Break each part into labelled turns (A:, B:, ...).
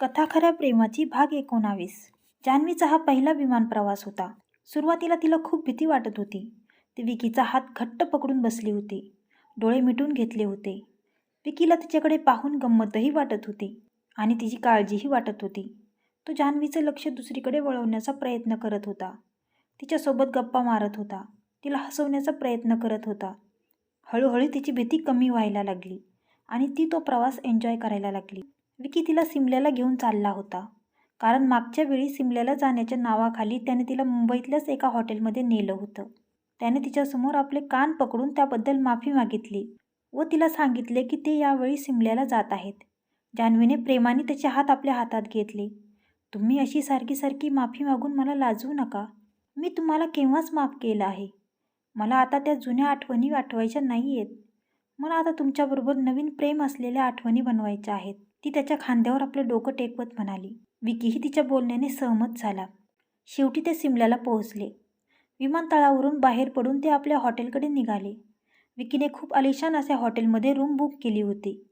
A: कथा खऱ्या प्रेमाची भाग एकोणावीस. जान्हवीचा हा पहिला विमान प्रवास होता. सुरुवातीला तिला खूप भीती वाटत होती. ती विकीचा हात घट्ट पकडून बसली होती. डोळे मिटून घेतले होते. विकीला तिच्याकडे पाहून गंमतही वाटत होती आणि तिची काळजीही वाटत होती. तो जान्हवीचं लक्ष दुसरीकडे वळवण्याचा प्रयत्न करत होता. तिच्यासोबत गप्पा मारत होता. तिला हसवण्याचा प्रयत्न करत होता. हळूहळू तिची भीती कमी व्हायला लागली आणि ती तो प्रवास एन्जॉय करायला लागली. विकी तिला सिमल्याला घेऊन चालला होता? कारण मागच्या वेळी सिमल्याला जाण्याच्या नावाखाली त्याने तिला मुंबईतल्याच एका हॉटेलमध्ये नेलं होतं. त्याने तिच्यासमोर आपले कान पकडून त्याबद्दल माफी मागितली व तिला सांगितले की ते यावेळी सिमल्याला जात आहेत. जान्हवीने प्रेमाने त्याचे हात आपल्या हातात घेतले. तुम्ही अशी सारखी सारखी माफी मागून मला लाजवू नका. मी तुम्हाला केव्हाच माफ केलं आहे? मला आता त्या जुन्या आठवणी आठवायच्या नाही आहेत मला आता तुमच्याबरोबर नवीन प्रेम असलेल्या आठवणी बनवायच्या आहेत. ती त्याच्या खांद्यावर आपलं डोकं टेकवत म्हणाली. विकीही तिच्या बोलण्याने सहमत झाला. शेवटी ते सिमल्याला पोहोचले. विमानतळावरून बाहेर पडून ते आपल्या हॉटेलकडे निघाले. विकीने खूप आलिशान अशा हॉटेलमध्ये रूम बुक केली होती.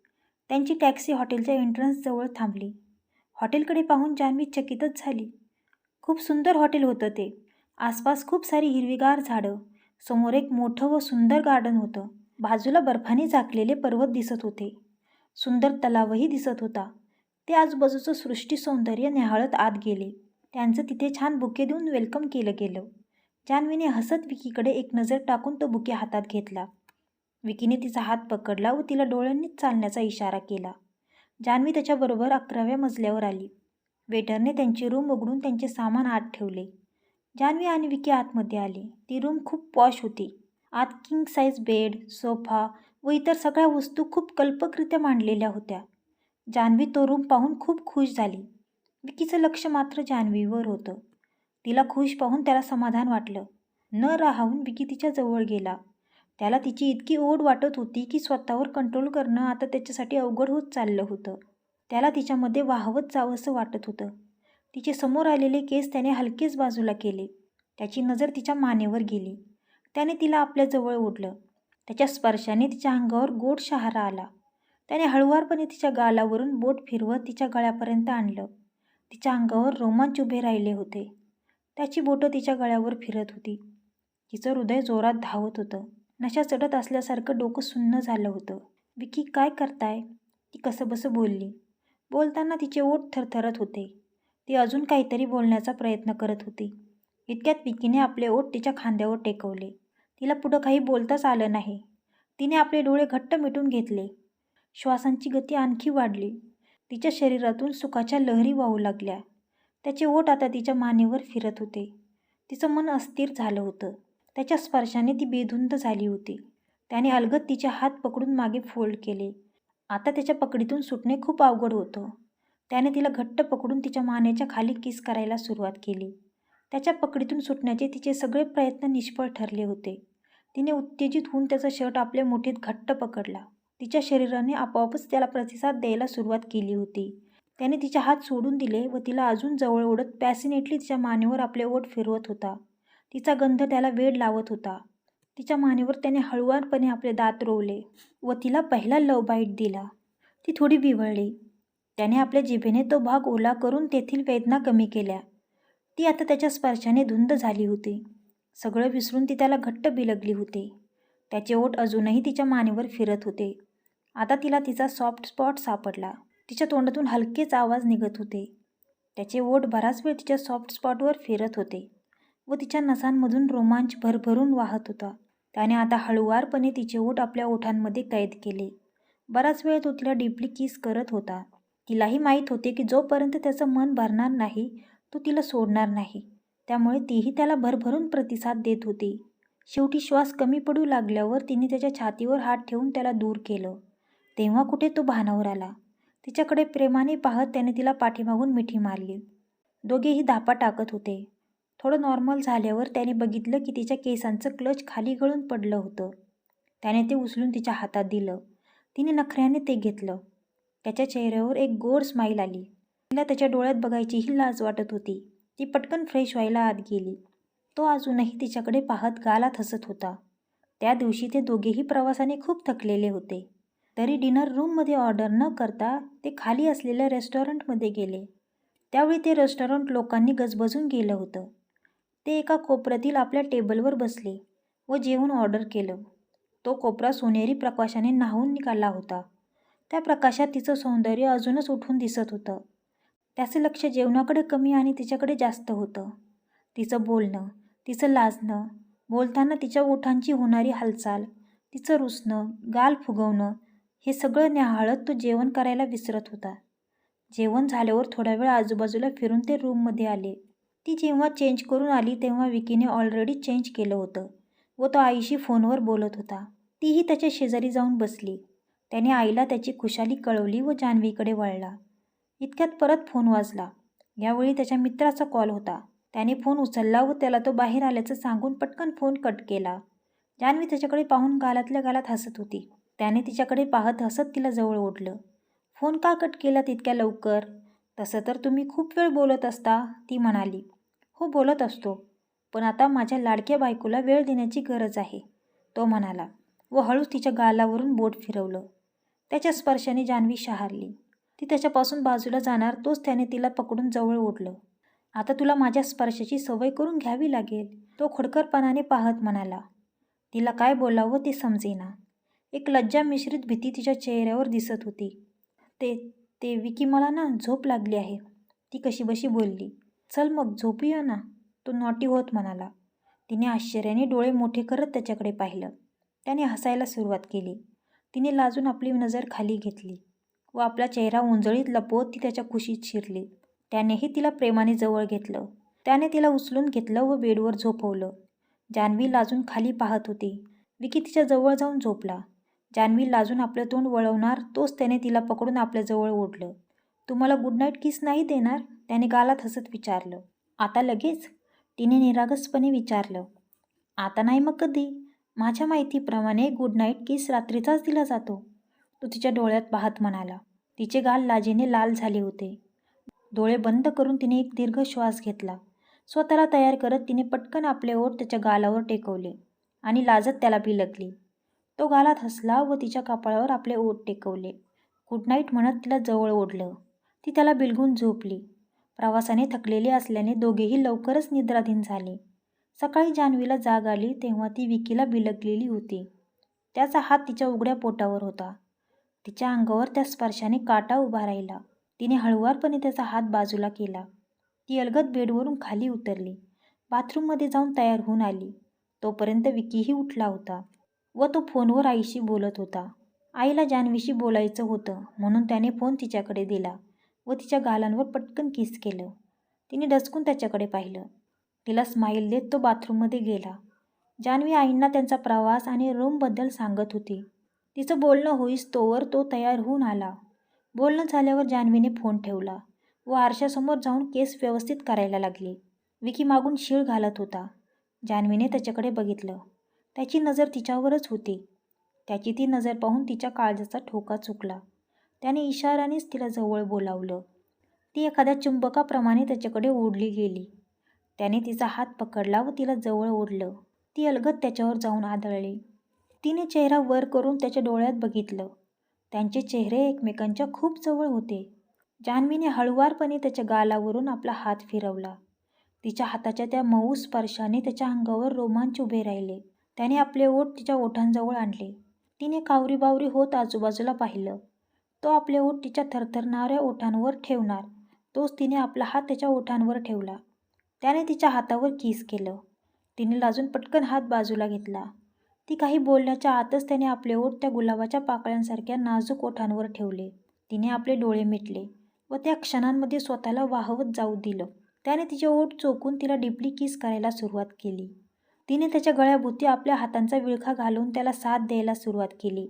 A: त्यांची टॅक्सी हॉटेलच्या एंट्रन्सजवळ थांबली. हॉटेलकडे पाहून जान्हवी चकितच झाली. खूप सुंदर हॉटेल होतं ते. आसपास खूप सारी हिरवीगार झाडं समोर एक मोठं व सुंदर गार्डन होतं. बाजूला बर्फाने झाकलेले पर्वत दिसत होते. सुंदर तलावही दिसत होता. ते आजूबाजूचं सृष्टी सौंदर्य न्याहाळत आत गेले. त्यांचं तिथे छान बुके देऊन वेलकम केलं गेलं. जान्हवीने हसत विकीकडे एक नजर टाकून तो बुके हातात घेतला. विकीने तिचा हात पकडला व तिला डोळ्यांनीच चालण्याचा इशारा केला. जान्हवी त्याच्याबरोबर अकराव्या मजल्यावर आली. वेटरने त्यांची रूम उघडून त्यांचे सामान आत ठेवले. जान्हवी आणि विकी आतमध्ये आली. ती रूम खूप पॉश होती. आत किंग साईज बेड सोफा व इतर सगळ्या वस्तू खूप कल्पकरित्या मांडलेल्या होत्या. जान्हवी तो रूम पाहून खूप खुश झाली. विकीचं लक्ष मात्र जान्हवीवर होतं. तिला खुश पाहून त्याला समाधान वाटलं. न राहून विकी तिच्या जवळ गेला. त्याला तिची इतकी ओढ वाटत होती की स्वतःवर कंट्रोल करणं आता त्याच्यासाठी अवघड होत चाललं होतं. त्याला तिच्यामध्ये वाहवत जावंसं वाटत होतं. तिचे समोर आलेले केस त्याने हलकेच बाजूला केले. त्याची नजर तिच्या मानेवर गेली. त्याने तिला आपल्याजवळ ओढलं. त्याच्या स्पर्शाने तिच्या अंगावर गोड शहारा आला. त्याने हळुवारपणे तिच्या गालावरून बोट फिरवत तिच्या गळ्यापर्यंत आणलं. तिच्या अंगावर रोमांच उभे राहिले होते. त्याची बोटं तिच्या गळ्यावर फिरत होती. तिचं हृदय जोरात धावत होतं. नशा चढत असल्यासारखं डोकं सुन्न झालं होतं. विकी काय करताय ती कसंबसं बोलली. बोलताना तिचे ओठ थरथरत होते. ती अजून काहीतरी बोलण्याचा प्रयत्न करत होती. इतक्यात विकीने आपले ओठ तिच्या खांद्यावर टेकवले. तिला पुढं काही बोलताच आलं नाही. तिने आपले डोळे घट्ट मिटून घेतले. श्वासांची गती आणखी वाढली. तिच्या शरीरातून सुखाच्या लहरी वाहू लागल्या. त्याचे ओठ आता तिच्या मानेवर फिरत होते. तिचं मन अस्थिर झालं होतं. त्याच्या स्पर्शाने ती बेधुंद झाली होती. त्याने अलगद तिचे हात पकडून मागे फोल्ड केले. आता त्याच्या पकडीतून सुटणे खूप अवघड होतं. त्याने तिला घट्ट पकडून तिच्या मानेच्या खाली किस करायला सुरुवात केली. त्याच्या पकडीतून सुटण्याचे तिचे सगळे प्रयत्न निष्फळ ठरले होते. तिने उत्तेजित होऊन त्याचा शर्ट आपल्या मुठीत घट्ट पकडला. तिच्या शरीराने आपोआपच त्याला प्रतिसाद द्यायला सुरुवात केली होती. त्याने तिचे हात सोडून दिले व तिला अजून जवळ ओढत पॅसिनेटली तिच्या मानेवर आपले ओठ फिरवत होता. तिचा गंध त्याला वेड लावत होता. तिच्या मानेवर त्याने हळुवारपणे आपले दात रोवले व तिला पहिला लव बाईट दिला. ती थोडी विवळली त्याने आपल्या जिभेने तो भाग ओला करून तेथील वेदना कमी केल्या. ती आता त्याच्या स्पर्शाने धुंद झाली होती. सगळं विसरून ती त्याला घट्ट बिलगली होती. त्याचे ओठ अजूनही तिच्या मानेवर फिरत होते. आता तिला तिचा सॉफ्ट स्पॉट सापडला. तिच्या तोंडातून हलकेच आवाज निघत होते. त्याचे ओठ बराच वेळ तिच्या सॉफ्ट स्पॉटवर फिरत होते व तिच्या नसांमधून रोमांच भरभरून वाहत होता. त्याने आता हळुवारपणे तिचे ओठ आपल्या ओठांमध्ये कैद केले. बराच वेळ तो तिला डीपली किस करत होता. तिलाही माहीत होते की जोपर्यंत त्याचं मन भरणार नाही तो तिला सोडणार नाही. त्यामुळे तीही त्याला भरभरून प्रतिसाद देत होती. शेवटी श्वास कमी पडू लागल्यावर तिने त्याच्या छातीवर हात ठेवून त्याला दूर केलं. तेव्हा कुठे तो भानावर आला. तिच्याकडे प्रेमाने पाहत त्याने तिला पाठीमागून मिठी मारली. दोघेही धापा टाकत होते. थोडं नॉर्मल झाल्यावर त्याने बघितलं की तिच्या केसांचं क्लच खाली गळून पडलं होतं. त्याने ते उचलून तिच्या हातात दिलं. तिने नखऱ्याने ते घेतलं. त्याच्या चेहऱ्यावर एक गोड स्माईल आली. तिला त्याच्या डोळ्यात बघायचीही लाज वाटत होती. ती पटकन फ्रेश व्हायला आत गेली. तो अजूनही तिच्याकडे पाहत गालात हसत होता. त्या दिवशी ते दोघेही प्रवासाने खूप थकलेले होते. तरी डिनर रूममध्ये ऑर्डर न करता ते खाली असलेल्या रेस्टॉरंटमध्ये गेले. त्यावेळी ते रेस्टॉरंट लोकांनी गजबजून गेलं होतं. ते एका कोपऱ्यातील आपल्या टेबलवर बसले व जेवण ऑर्डर केलं. तो कोपरा सोनेरी प्रकाशाने न्हावून निघाला होता. त्या प्रकाशात तिचं सौंदर्य अजूनच उठून दिसत होतं. त्याचं लक्ष जेवणाकडे कमी आणि तिच्याकडे जास्त होतं. तिचं बोलणं तिचं लाजणं बोलताना तिच्या ओठांची होणारी हालचाल तिचं रुसणं गाल फुगवणं हे सगळं न्याहाळत तो जेवण करायला विसरत होता. जेवण झाल्यावर थोडा वेळ आजूबाजूला फिरून ते रूममध्ये आले. ती जेव्हा चेंज करून आली तेव्हा विकीने ऑलरेडी चेंज केलं होतं व तो आईशी फोनवर बोलत होता. तीही त्याच्या शेजारी जाऊन बसली. त्याने आईला त्याची खुशाली कळवली व जान्हवीकडे वळला. इतक्यात परत फोन वाजला. यावेळी त्याच्या मित्राचा कॉल होता. त्याने फोन उचलला व त्याला तो बाहेर आल्याचं सांगून पटकन फोन कट केला. जान्हवी त्याच्याकडे पाहून गालातल्या गालात हसत होती. त्याने तिच्याकडे पाहत हसत तिला जवळ ओढलं. फोन का कट केला तितक्या लवकर? तसं तर तुम्ही खूप वेळ बोलत असता ती म्हणाली. हो बोलत असतो. पण आता माझ्या लाडक्या बायकोला वेळ देण्याची गरज आहे तो म्हणाला व हळूच तिच्या गालावरून बोट फिरवलं. त्याच्या स्पर्शाने जान्हवी शहारली. ती त्याच्यापासून बाजूला जाणार तोच त्याने तिला पकडून जवळ ओढलं. आता तुला माझ्या स्पर्शाची सवय करून घ्यावी लागेल तो खोडकरपणाने पाहत म्हणाला. तिला काय बोलावं ते समजेना. एक लज्जा मिश्रित भीती तिच्या चेहऱ्यावर दिसत होती. ते ते विकी मला ना झोप लागली आहे. ती कशी बशी बोलली. चल मग झोपूया ना. तो नॉटी होत म्हणाला. तिने आश्चर्याने डोळे मोठे करत त्याच्याकडे पाहिलं. त्याने हसायला सुरुवात केली. तिने लाजून आपली नजर खाली घेतली. व आपला चेहरा उंजळीत लपवत ती त्याच्या खुशीत शिरली. त्यानेही तिला प्रेमाने जवळ घेतलं. त्याने तिला उचलून घेतलं व बेडवर झोपवलं. जान्हवी लाजून खाली पाहत होती. विकी तिच्या जवळ जाऊन झोपला. जान्हवी लाजून आपलं तोंड वळवणार तोच त्याने तिला पकडून आपल्याजवळ ओढलं. तुम्हाला गुड नाईट किस नाही देणार? त्याने गालात हसत विचारलं. आता लगेच? तिने निरागसपणे विचारलं. आता नाही मग कधी? माझ्या माहितीप्रमाणे गुड नाईट किस रात्रीचाच दिला जातो. तो तिच्या डोळ्यात पाहत म्हणाला. तिचे गाल लाजेने लाल झाले होते. डोळे बंद करून तिने एक दीर्घ श्वास घेतला. स्वतःला तयार करत तिने पटकन आपले ओठ त्याच्या गालावर टेकवले आणि लाजत त्याला बिलगली. तो गालात हसला व तिच्या कपाळावर आपले ओठ टेकवले. गुड नाईट म्हणत तिला जवळ ओढलं. ती त्याला बिलगून झोपली. प्रवासाने थकलेले असल्याने दोघेही लवकरच निद्राधीन झाले. सकाळी जान्हवीला जाग आली तेव्हा ती विकीला बिलगलेली होती. त्याचा हात तिच्या उघड्या पोटावर होता. तिच्या अंगावर त्या स्पर्शाने काटा उभा राहिला. तिने हळुवारपणे त्याचा हात बाजूला केला. ती अलगद बेडवरून खाली उतरली. बाथरूममध्ये जाऊन तयार होऊन आली. तोपर्यंत विकीही उठला होता व तो फोनवर आईशी बोलत होता. आईला जान्हवीशी बोलायचं होतं म्हणून त्याने फोन तिच्याकडे दिला व तिच्या गालांवर पटकन किस केलं. तिने डचकून त्याच्याकडे पाहिलं. तिला स्माईल देत तो बाथरूममध्ये गेला. जान्हवी आईंना त्यांचा प्रवास आणि रूमबद्दल सांगत होती. तिचं बोलणं होईस तोवर तो तयार होऊन आला. बोलणं झाल्यावर जान्हवीने फोन ठेवला. व आरशासमोर जाऊन केस व्यवस्थित करायला लागली. विकी मागून शीळ घालत होता. जान्हवीने त्याच्याकडे बघितलं. त्याची नजर तिच्यावरच होती. त्याची ती नजर पाहून तिच्या काळजाचा ठोका चुकला. त्याने इशारानेच तिला जवळ बोलावलं. ती एखाद्या चुंबकाप्रमाणे त्याच्याकडे ओढली गेली. त्याने तिचा हात पकडला व तिला जवळ ओढलं. ती अलगद त्याच्यावर जाऊन आदळली. तिने चेहरा वर करून त्याच्या डोळ्यात बघितलं. त्यांचे चेहरे एकमेकांच्या खूप जवळ होते. जान्हवीने हळुवारपणे त्याच्या गालावरून आपला हात फिरवला. तिच्या हाताच्या त्या मऊ स्पर्शाने त्याच्या अंगावर रोमांच उभे राहिले. त्याने आपले ओठ तिच्या ओठांजवळ आणले. तिने कावरी बावरी होत आजूबाजूला पाहिलं. तो आपले ओठ तिच्या थरथरणाऱ्या ओठांवर ठेवणार. तोच तिने आपला हात त्याच्या ओठांवर ठेवला. त्याने तिच्या हातावर किस केलं. तिने लाजून पटकन हात बाजूला घेतला. ती काही बोलण्याच्या आतच त्याने आपले ओठ त्या गुलाबाच्या पाकळ्यांसारख्या नाजूक ओठांवर ठेवले. तिने आपले डोळे मिटले व त्या क्षणांमध्ये स्वतःला वाहवत जाऊ दिलं. त्याने तिचे ओठ चोकून तिला डिपली किस करायला सुरुवात केली. तिने त्याच्या गळ्याभोवती आपल्या हातांचा विळखा घालून त्याला साथ द्यायला सुरुवात केली.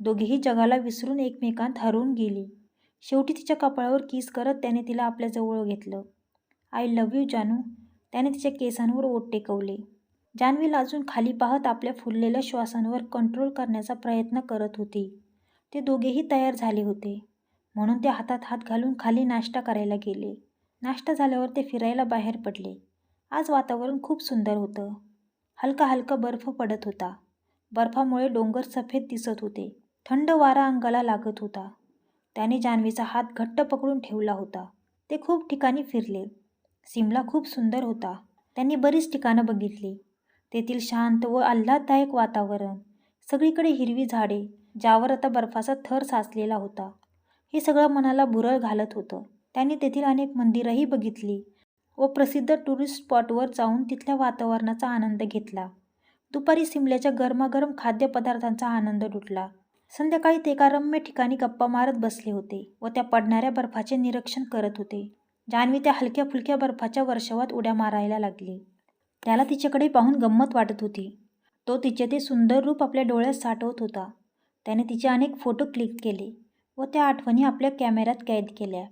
A: दोघेही जगाला विसरून एकमेकांत हरवून गेली. शेवटी तिच्या कपाळावर किस करत त्याने तिला आपल्याजवळ घेतलं. आय लव्ह यू जानू. त्याने तिच्या केसांवर ओठ टेकवले. जान्हवी लाजून खाली पाहत आपल्या फुललेल्या श्वासांवर कंट्रोल करण्याचा प्रयत्न करत होती. ते दोघेही तयार झाले होते. म्हणून ते हातात हात घालून खाली नाश्ता करायला गेले. नाश्ता झाल्यावर ते फिरायला बाहेर पडले. आज वातावरण खूप सुंदर होतं. हलका हलका बर्फ पडत होता. बर्फामुळे डोंगर सफेद दिसत होते. थंड वारा अंगाला लागत होता. त्याने जान्हवीचा हात घट्ट पकडून ठेवला होता. ते खूप ठिकाणी फिरले. सिमला खूप सुंदर होता. त्यांनी बरीच ठिकाणं बघितली. तेथील शांत व आल्हाददायक वातावरण सगळीकडे हिरवी झाडे ज्यावर आता बर्फाचा थर साचलेला होता. हे सगळं मनाला भुरळ घालत होतं. त्यांनी तेथील अनेक मंदिरंही बघितली व प्रसिद्ध टुरिस्ट स्पॉटवर जाऊन तिथल्या वातावरणाचा आनंद घेतला. दुपारी सिमल्याच्या गरमागरम खाद्यपदार्थांचा आनंद लुटला. संध्याकाळी ते एका रम्य ठिकाणी गप्पा मारत बसले होते व त्या पडणाऱ्या बर्फाचे निरीक्षण करत होते. जान्हवी त्या हलक्या फुलक्या बर्फाच्या वर्षावात उड्या मारायला लागली. त्याला तिच्याकडे पाहून गंमत वाटत होती. तो तिचे ते सुंदर रूप आपल्या डोळ्यात साठवत होता. त्याने तिचे अनेक फोटो क्लिक केले व त्या आठवणी आपल्या कॅमेऱ्यात कैद केल्या.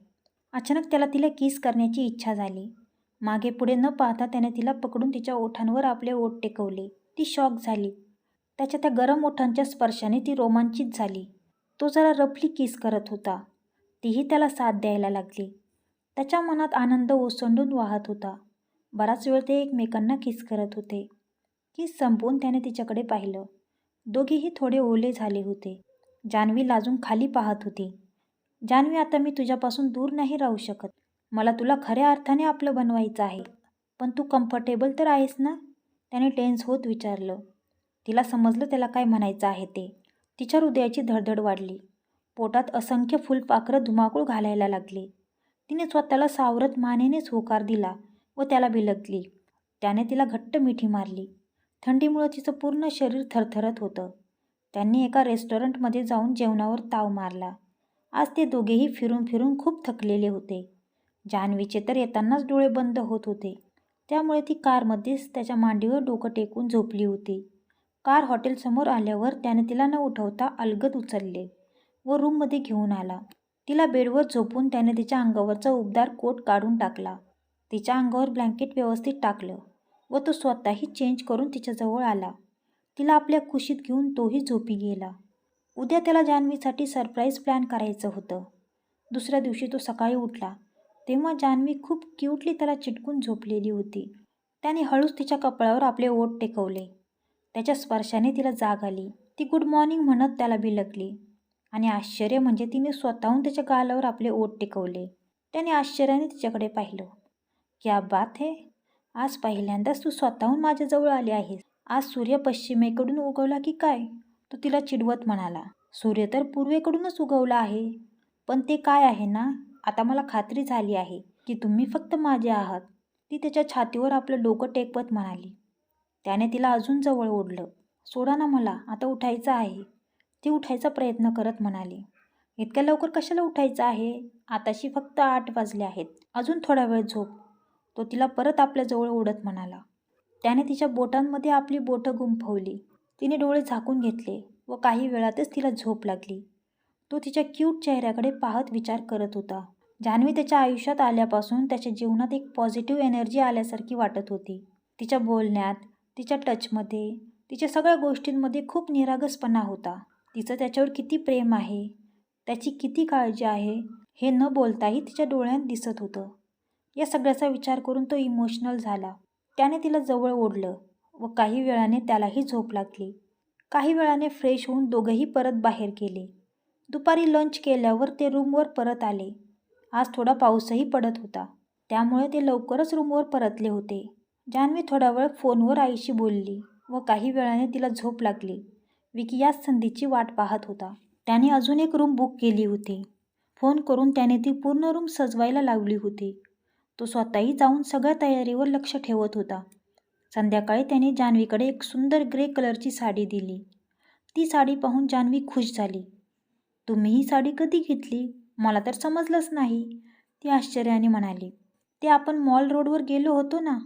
A: अचानक त्याला तिला किस करण्याची इच्छा झाली. मागे पुढे न पाहता त्याने तिला पकडून तिच्या ओठांवर आपले ओठ टेकवले. ती शॉक झाली. त्याच्या त्या गरम ओठांच्या स्पर्शाने ती रोमांचित झाली. तो जरा रफली किस करत होता. तीही त्याला साथ द्यायला लागली. त्याच्या मनात आनंद ओसंडून वाहत होता. बराच वेळ ते एकमेकांना किस करत होते. किस संपवून त्याने तिच्याकडे पाहिलं. दोघेही थोडे ओले झाले होते. जान्हवी लाजून खाली पाहत होती. जान्हवी आता मी तुझ्यापासून दूर नाही राहू शकत. मला तुला खऱ्या अर्थाने आपलं बनवायचं आहे. पण तू कम्फर्टेबल तर आहेस ना? त्याने टेन्स होत विचारलं. तिला समजलं त्याला काय म्हणायचं आहे ते. तिच्या हृदयाची धडधड वाढली. पोटात असंख्य फुलपाखरं धुमाकूळ घालायला लागली. तिने स्वतःला सावरत मानेनेच होकार दिला. व त्याला भिलकली त्याने तिला घट्ट मिठी मारली. थंडीमुळं तिचं पूर्ण शरीर थरथरत होतं. त्यांनी एका रेस्टॉरंटमध्ये जाऊन जेवणावर ताव मारला. आज ते दोघेही फिरून फिरून खूप थकलेले होते. जान्हवीचे तर येतानाच डोळे बंद होत होते. त्यामुळे ती कारमध्येच त्याच्या मांडीवर डोकं टेकून झोपली होती. कार हॉटेलसमोर आल्यावर त्याने तिला न उठवता अलगद उचलले व रूममध्ये घेऊन आला. तिला बेडवर झोपून त्याने तिच्या अंगावरचा उबदार कोट काढून टाकला. तिच्या अंगावर ब्लँकेट व्यवस्थित टाकलं व तो स्वतःही चेंज करून तिच्याजवळ आला. तिला आपल्या कुशीत घेऊन तोही झोपी गेला. उद्या त्याला जान्हवीसाठी सरप्राईज प्लॅन करायचं होतं. दुसऱ्या दिवशी तो सकाळी उठला. तेव्हा जान्हवी खूप क्यूटली त्याला चिटकून झोपलेली होती. त्याने हळूच तिच्या कपाळावर आपले ओठ टेकवले. त्याच्या स्पर्शाने तिला जाग आली. ती गुड मॉर्निंग म्हणत त्याला बिलकली आणि आश्चर्य म्हणजे तिने स्वतःहून त्याच्या गालावर आपले ओठ टेकवले. त्याने आश्चर्याने तिच्याकडे पाहिलं. क्या बात है? आज पहिल्यांदाच तू स्वतःहून माझ्याजवळ आली आहेस. आज सूर्य पश्चिमेकडून उगवला की काय? तो तिला चिडवत म्हणाला. सूर्य तर पूर्वेकडूनच उगवला आहे. पण ते काय आहे ना? आता मला खात्री झाली आहे की तुम्ही फक्त माझे आहात. ती त्याच्या छातीवर आपलं डोकं टेकवत म्हणाली. त्याने तिला अजून जवळ ओढलं. सोडा ना मला आता उठायचं आहे. ती उठायचा प्रयत्न करत म्हणाली. इतक्या लवकर कशाला उठायचं आहे? आताशी फक्त आठ वाजले आहेत. अजून थोडा वेळ झोप. तो तिला परत आपल्याजवळ ओढत म्हणाला. त्याने तिच्या बोटांमध्ये आपली बोटं गुंफवली. तिने डोळे झाकून घेतले व काही वेळातच तिला झोप लागली. तो तिच्या क्यूट चेहऱ्याकडे पाहत विचार करत होता. जान्हवी त्याच्या आयुष्यात आल्यापासून त्याच्या जीवनात एक पॉझिटिव्ह एनर्जी आल्यासारखी वाटत होती. तिच्या बोलण्यात तिच्या टचमध्ये तिच्या सगळ्या गोष्टींमध्ये खूप निरागसपणा होता. तिचं त्याच्यावर किती प्रेम आहे त्याची किती काळजी आहे हे न बोलताही तिच्या डोळ्यात दिसत होतं. या सगळ्याचा विचार करून तो इमोशनल झाला. त्याने तिला जवळ ओढलं व काही वेळाने त्यालाही झोप लागली. काही वेळाने फ्रेश होऊन दोघंही परत बाहेर गेले. दुपारी लंच केल्यावर ते रूमवर परत आले. आज थोडा पाऊसही पडत होता. त्यामुळे ते लवकरच रूमवर परतले होते. जान्हवी थोडा वेळ फोनवर आईशी बोलली व काही वेळाने तिला झोप लागली. विकी याच संधीची वाट पाहत होता. त्याने अजून एक रूम बुक केली होती. फोन करून त्याने ती पूर्ण रूम सजवायला लावली होती. तो स्वतःही जाऊन सगळ्या तयारीवर लक्ष ठेवत होता. संध्याकाळी त्याने जान्हवीकडे एक सुंदर ग्रे कलरची साडी दिली. ती साडी पाहून जान्हवी खुश झाली. तुम्ही ही साडी कधी घेतली? मला तर समजलंच नाही ती आश्चर्याने म्हणाली. ते आपण मॉल रोडवर गेलो होतो ना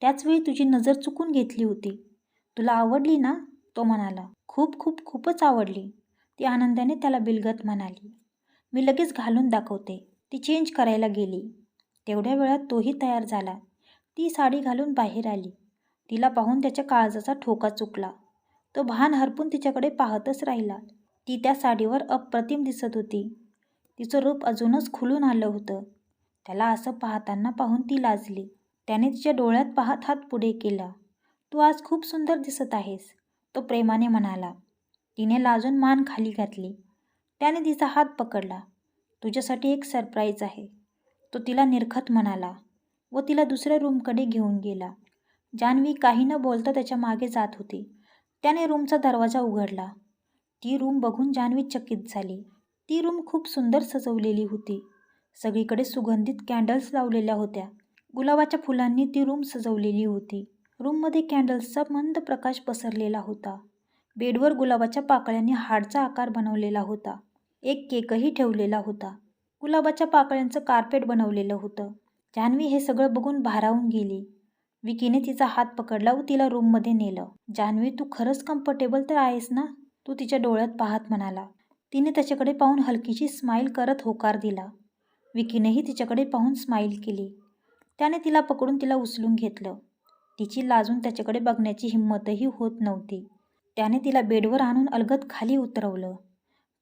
A: त्याचवेळी तुझी नजर चुकून घेतली होती. तुला आवडली ना? तो म्हणाला. खूप खूप खूपच आवडली ती आनंदाने त्याला बिलगत म्हणाली. मी लगेच घालून दाखवते. ती चेंज करायला गेली. तेवढ्या वेळात तोही तयार झाला. ती साडी घालून बाहेर आली. तिला पाहून त्याच्या काळजाचा ठोका चुकला. तो भान हरपून तिच्याकडे पाहतच राहिला. ती त्या साडीवर अप्रतिम दिसत होती. तिचं रूप अजूनच खुलून आलं होतं. त्याला असं पाहताना पाहून ती लाजली. त्याने तिच्या डोळ्यात पाहत हात पुढे केला. तू आज खूप सुंदर दिसत आहेस तो प्रेमाने म्हणाला. तिने लाजून मान खाली घातली. त्याने तिचा हात पकडला. तुझ्यासाठी एक सरप्राईज आहे. तो तिला निरखत म्हणाला व तिला दुसऱ्या रूमकडे घेऊन गेला. जान्हवी काही न बोलता त्याच्यामागे जात होती. त्याने रूमचा दरवाजा उघडला. ती रूम बघून जान्हवी चकित झाली. ती रूम खूप सुंदर सजवलेली होती. सगळीकडे सुगंधित कॅन्डल्स लावलेल्या होत्या. गुलाबाच्या फुलांनी ती रूम सजवलेली होती. रूममध्ये कॅन्डल्सचा मंद प्रकाश पसरलेला होता. बेडवर गुलाबाच्या पाकळ्यांनी हाडचा आकार बनवलेला होता. एक केकही ठेवलेला होता. गुलाबाच्या पाकळ्यांचं कार्पेट बनवलेलं होतं. जान्हवी हे सगळं बघून भारावून गेली. विकीने तिचा हात पकडला व तिला रूममध्ये नेलं. जान्हवी तू खरंच कम्फर्टेबल तर आहेस ना? तू तिच्या डोळ्यात पाहत म्हणाला. तिने त्याच्याकडे पाहून हलकीशी स्माईल करत होकार दिला. विकीनेही तिच्याकडे पाहून स्माईल केली. त्याने तिला पकडून तिला उचलून घेतलं. तिची लाजून त्याच्याकडे बघण्याची हिंमतही होत नव्हती. त्याने तिला बेडवर आणून अलगत खाली उतरवलं.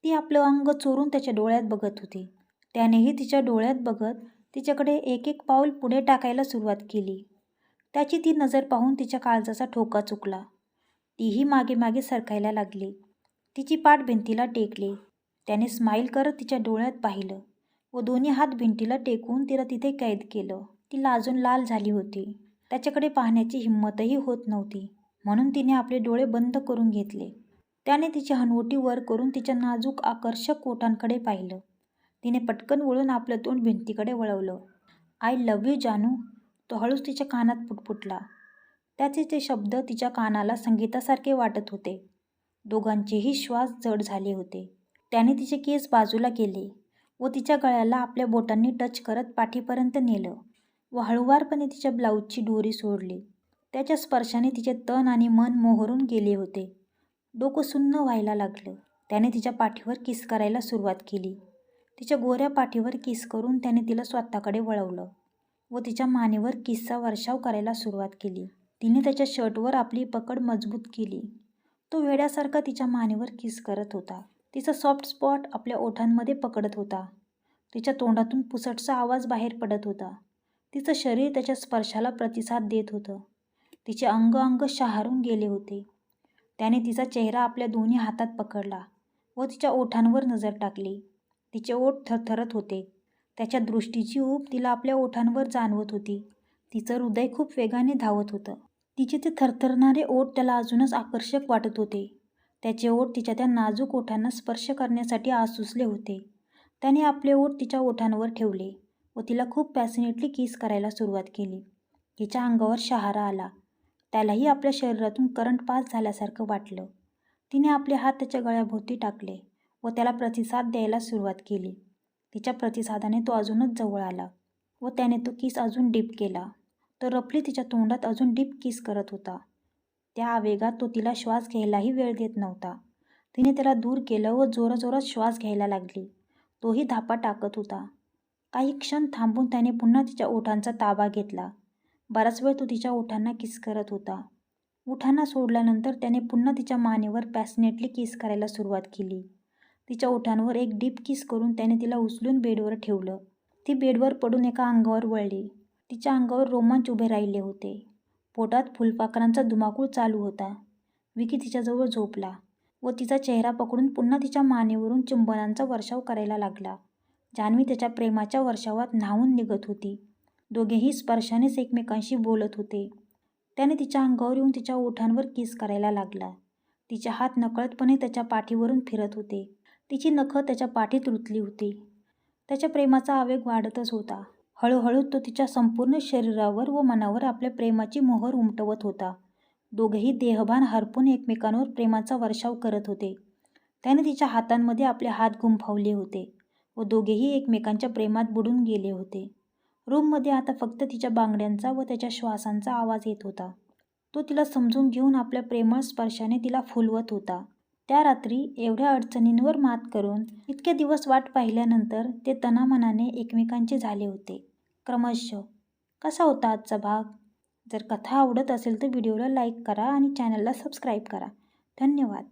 A: ती आपलं अंग चोरून त्याच्या डोळ्यात बघत होती. त्यानेही तिच्या डोळ्यात बघत तिच्याकडे एक एक पाऊल पुढे टाकायला सुरुवात केली. त्याची ती नजर पाहून तिच्या काळजाचा ठोका चुकला. तीही मागे मागे सरकायला लागली. तिची पाठ भिंतीला टेकली. त्याने स्माईल करत तिच्या डोळ्यात पाहिलं व दोन्ही हात भिंतीला टेकून तिला तिथे कैद केलं. ती लाजून लाल झाली होती. त्याच्याकडे पाहण्याची हिंमतही होत नव्हती. म्हणून तिने आपले डोळे बंद करून घेतले. त्याने तिची हनवटी वर करून तिच्या नाजूक आकर्षक ओठांकडे पाहिलं. तिने पटकन वळून आपलं तोंड भिंतीकडे वळवलं. आय लव यू जानू. तो हळूच तिच्या कानात पुटपुटला. त्याचे ते शब्द तिच्या कानाला संगीतासारखे वाटत होते. दोघांचेही श्वास जड झाले होते. त्याने तिचे केस बाजूला केले व तिच्या गळ्याला आपल्या बोटांनी टच करत पाठीपर्यंत नेलं व हळुवारपणे तिच्या ब्लाऊजची दोरी सोडली. त्याच्या स्पर्शाने तिचे तन आणि मन मोहरून गेले होते. डोकं सुन्न व्हायला लागलं. त्याने तिच्या पाठीवर किस करायला सुरुवात केली. तिच्या गोऱ्या पाठीवर किस करून त्याने तिला स्वतःकडे वळवलं व तिच्या मानेवर किसचा वर्षाव करायला सुरुवात केली. तिने त्याच्या शर्टवर आपली पकड मजबूत केली. तो वेड्यासारखा तिच्या मानेवर किस करत होता. तिचा सॉफ्ट स्पॉट आपल्या ओठांमध्ये पकडत होता. तिच्या तोंडातून पुसटचा आवाज बाहेर पडत होता. तिचं शरीर त्याच्या स्पर्शाला प्रतिसाद देत होतं. तिचे अंग अंग शहारून गेले होते. त्याने तिचा चेहरा आपल्या दोन्ही हातात पकडला व तिच्या ओठांवर नजर टाकली. तिचे ओठ थरथरत होते. त्याच्या दृष्टीची ऊब तिला आपल्या ओठांवर जाणवत होती. तिचं हृदय खूप वेगाने धावत होतं. तिचे ते थरथरणारे ओठ त्याला अजूनच आकर्षक वाटत होते. त्याचे ओठ तिच्या त्या नाजूक ओठांना स्पर्श करण्यासाठी आसुसले होते. त्याने आपले ओठ तिच्या ओठांवर ठेवले व तिला खूप पॅसिनेटली किस करायला सुरुवात केली. तिच्या अंगावर शहारा आला. त्यालाही आपल्या शरीरातून करंट पास झाल्यासारखं वाटलं. तिने आपले हात त्याच्या गळ्याभोवती टाकले. व त्याला प्रतिसाद द्यायला सुरुवात केली. तिच्या प्रतिसादाने तो अजूनच जवळ आला व त्याने तो किस अजून डीप केला. तो रफली तिच्या तोंडात अजून डीप किस करत होता. त्या आवेगात तो तिला श्वास घ्यायलाही वेळ देत नव्हता. तिने त्याला दूर केलं व जोराजोरात श्वास घ्यायला लागली. तोही धापा टाकत होता. काही क्षण थांबून त्याने पुन्हा तिच्या ओठांचा ताबा घेतला. बराच वेळ तो तिच्या ओठांना किस करत होता. ओठांना सोडल्यानंतर त्याने पुन्हा तिच्या मानेवर पॅसनेटली किस करायला सुरुवात केली. तिच्या ओठांवर एक डीप किस करून त्याने तिला उचलून बेडवर ठेवलं. ती बेडवर पडून एका अंगावर वळली. तिच्या अंगावर रोमांच उभे राहिले होते. पोटात फुलपाखरांचा धुमाकूळ चालू होता. विकी तिच्याजवळ झोपला व तिचा चेहरा पकडून पुन्हा तिच्या मानेवरून चुंबनांचा वर्षाव करायला लागला. जान्हवी त्याच्या प्रेमाच्या वर्षावात न्हावून निघत होती. दोघेही स्पर्शानेच एकमेकांशी बोलत होते. त्याने तिच्या अंगावर येऊन तिच्या ओठांवर किस करायला लागला. तिचे हात नकळतपणे त्याच्या पाठीवरून फिरत होते. तिची नखं त्याच्या पाठीत रुतली होती. त्याच्या प्रेमाचा आवेग वाढतच होता. हळूहळू तो तिच्या संपूर्ण शरीरावर व मनावर आपल्या प्रेमाची मोहर उमटवत होता. दोघेही देहभान हरपून एकमेकांवर प्रेमाचा वर्षाव करत होते. त्याने तिच्या हातांमध्ये आपले हात गुंफावले होते व दोघेही एकमेकांच्या प्रेमात बुडून गेले होते. रूममध्ये आता फक्त तिच्या बांगड्यांचा व त्याच्या श्वासांचा आवाज येत होता. तो तिला समजून घेऊन आपल्या प्रेमळ स्पर्शाने तिला फुलवत होता. त्या रात्री एवढ्या अडचणींवर मात करून इतके दिवस वाट पाहिल्यानंतर ते तनामनाने एकमेकांचे झाले होते. क्रमशः कसा होता आजचा भाग? जर कथा आवडत असेल तर व्हिडिओला लाईक करा आणि चॅनलला सबस्क्राईब करा. धन्यवाद.